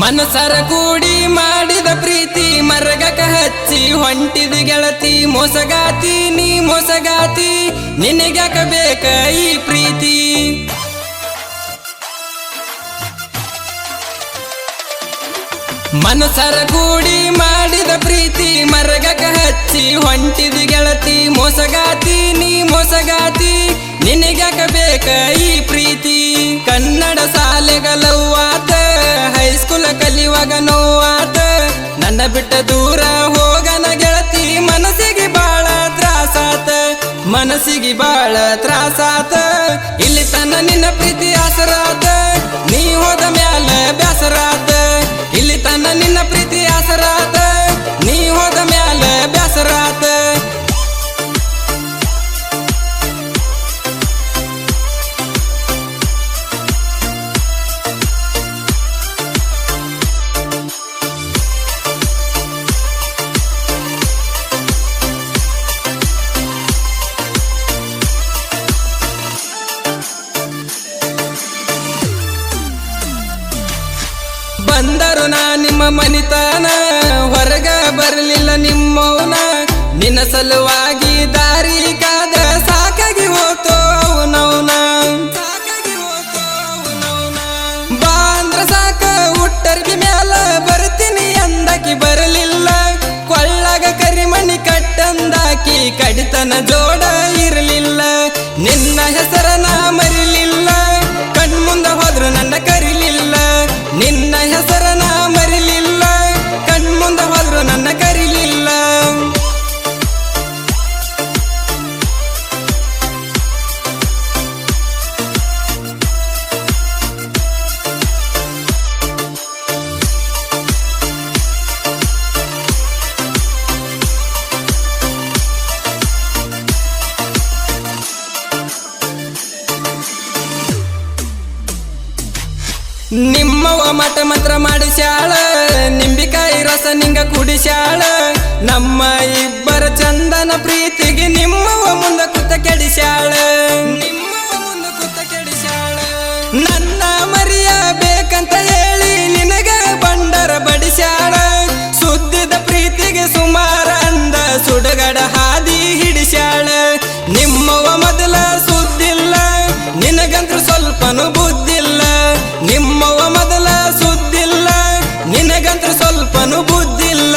ಮನಸರ ಕೂಡಿ ಮಾಡಿದ ಪ್ರೀತಿ ಮರಗಕ ಹಚ್ಚಿ ಹೊಂಟಿದ ಗೆಳತಿ, ಮೊಸಗಾತಿ, ನೀ ಮೊಸಗಾತಿ ನಿನಗಕ ಬೇಕ ಈ ಪ್ರೀತಿ? ಮನಸರ ಕೂಡಿ ಮಾಡಿದ ಪ್ರೀತಿ ಮರಗಕ ಹಚ್ಚಿ ಹೊಂಟಿದ ಗೆಳತಿ, ಮೊಸಗಾತಿ, ನೀ ಮೊಸಗಾತಿ ನಿನಗಕ ಬೇಕ ಈ ಪ್ರೀತಿ? ಕನ್ನಡ ಶಾಲೆಗಳವ್ವಾತ ಕಲಿಯುವಾಗ ನೋವಾತ. ನನ್ನ ಬಿಟ್ಟ ದೂರ ಹೋಗನ ಗೆಳತಿ ಮನಸ್ಸಿಗೆ ಬಾಳ ತ್ರಾಸಾತ. ಮನಸ್ಸಿಗೆ ಬಾಳ ತ್ರಾಸಾತ. ಬಂದರು ನಾ ನಿಮ್ಮ ಮನಿತಾನ ಹೊರಗ ಬರಲಿಲ್ಲ ನಿಮ್ಮವನ. ನಿನ್ನ ಸಲುವಾಗಿ ನಿಮ್ಮವ ಮಠ ಮಂತ್ರ ಮಾಡಿಸ್ಯಾಳ ನಿಂಬಿಕಾಯಿ ರಸ ನಿಂಗ ಕುಡಿಸ್ಯಾಳ ನಮ್ಮ ನಿನಗಂತೂ ಸ್ವಲ್ಪನು ಬುದ್ಧಿಲ್ಲ.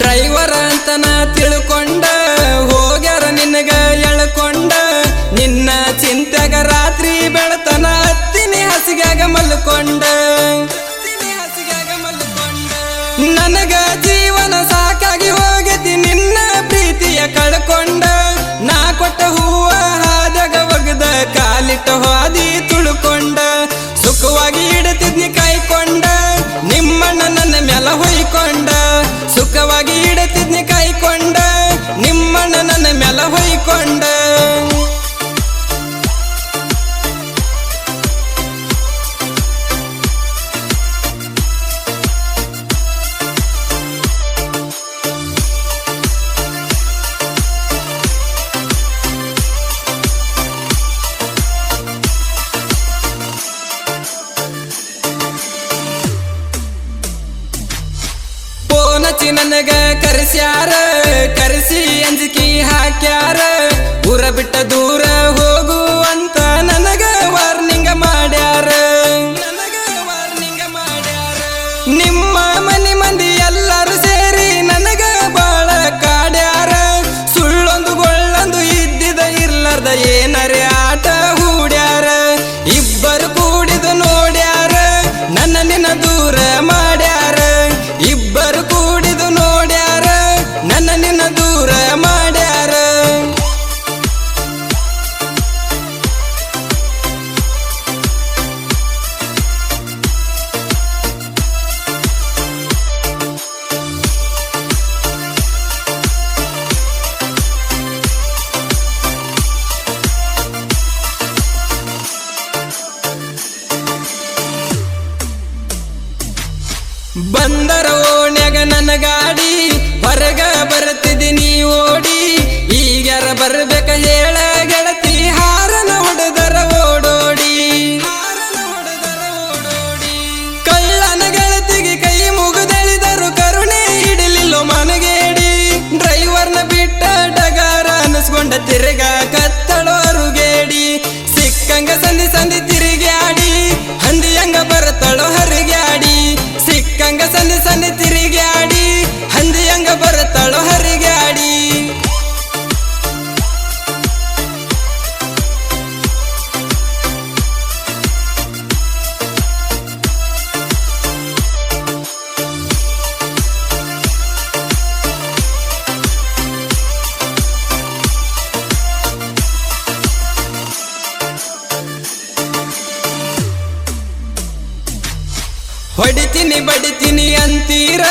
ಡ್ರೈವರ್ ಅಂತನ ತಿಳ್ಕೊಂಡ ಹೋಗ್ಯಾರ ನಿನಗ ಎಳ್ಕೊಂಡ, ನಿನ್ನ ಚಿಂತೆಗ ರಾತ್ರಿ ಬೆಳತನ ಹತ್ತಿನಿ ಹಸಿಗಾಗ ಮಲ್ಕೊಂಡ. ನನಗ ಜೀವನ ಸಾಕಾಗಿ ಹೋಗತಿ, ನಿನ್ನ ಪ್ರೀತಿಯ ಕಳ್ಕೊಂಡ. ನಾ ಕೊಟ್ಟ ಹೂವ ಹಾದಾಗ ಒಗದ, ಕಾಲಿಟ್ಟ ಹಾದಿ ತುಳ್ಕೊಂಡ. ಸುಖವಾಗಿ ಇಡತಿದ್ನಿ ಕಾಯ್ಕೊಂಡ ನಿಮ್ಮಣ್ಣ ನನ್ನ ಮ್ಯಾಲ ಹೊಯ್ಕೊಂಡ. ಸುಖವಾಗಿ ಇಡತಿದ್ನಿ ಪೋನಚಿ ನನಗ ಕರೆಸ್ಯಾರ ಕರೆಸಿ ಅಂಜಿಕಿ ಹಾಕ್ಯಾರ. ಊರ ಬಿಟ್ಟ ದೂರ ಹೋಗು ಹೊಡಿತೀನಿ ಬಡಿತೀನಿ ಅಂತೀರ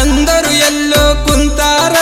ಅಂದರು ಎಲ್ಲೋ ಕುಂತಾರ.